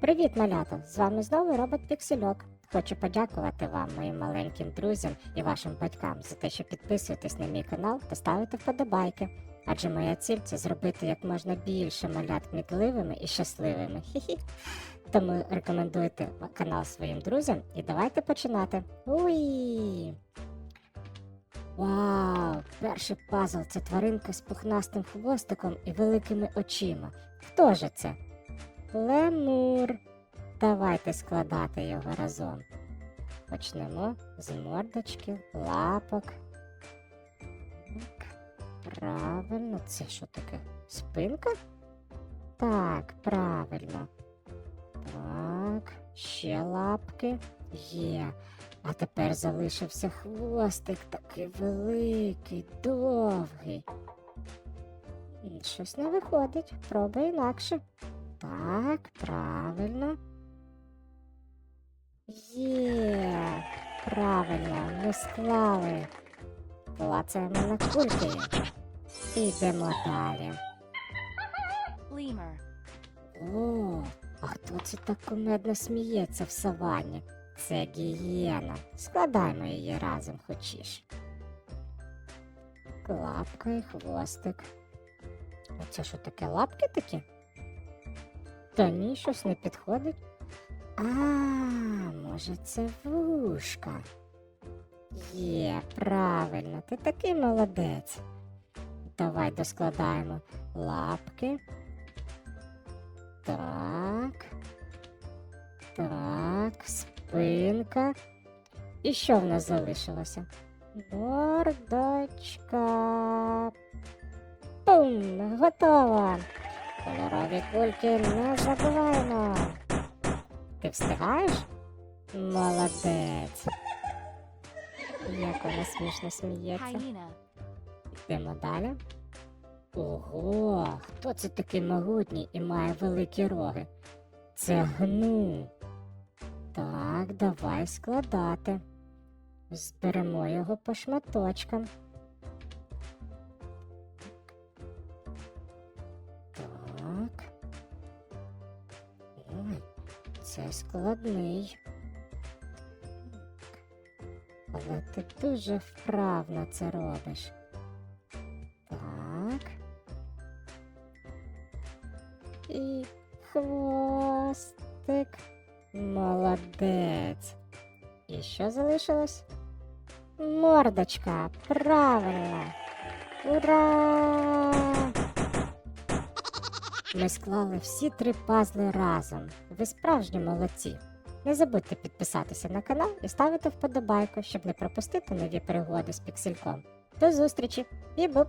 Привіт, малята! З вами знову робот Піксельок. Хочу подякувати вам, моїм маленьким друзям і вашим батькам за те, що підписуєтесь на мій канал та ставите вподобайки. Адже моя ціль це зробити як можна більше малят кмітливими і щасливими. Хі-хі. Тому рекомендуйте канал своїм друзям і давайте починати. Уї! Вау! Перший пазл це тваринка з пухнастим хвостиком і великими очима. Хто же це? Лемур. Давайте складати його разом. Почнемо з мордочки, лапок. Так, правильно, це що таке? Спинка? Так, правильно. Так, ще лапки є. А тепер залишився хвостик такий великий, довгий. Щось не виходить, пробуй інакше. Так, правильно. Є, правильно, ми склали. Клацаємо на кульки. Ідемо далі. О, а хто це так кумедно сміється в саванні? Це гієна. Складаймо її разом хочеш. Лапка і хвостик. Оце що таке лапки такі? Та ні, щось не підходить. А, може, це вушка. Є, правильно, ти такий молодець. Давай доскладаємо лапки. Так. Так, спинка. І що в нас залишилося? Мордочка. Пум! Готово! Кольорові кульки не забуваємо. Ти встигаєш? Молодець. Як вона смішно сміється. Йдемо далі. Ого, хто це такий могутній і має великі роги? Це гну. Так, давай складати. Зберемо його по шматочкам. Так. Ой, це складний. Але ти дуже вправно це робиш. Так. І хвостик. Молодець. І що залишилось? Мордочка. Правильно. Ура! Ми склали всі три пазли разом. Ви справжні молодці. Не забудьте підписатися на канал і ставити вподобайку, щоб не пропустити нові пригоди з піксельком. До зустрічі! Бі-буп!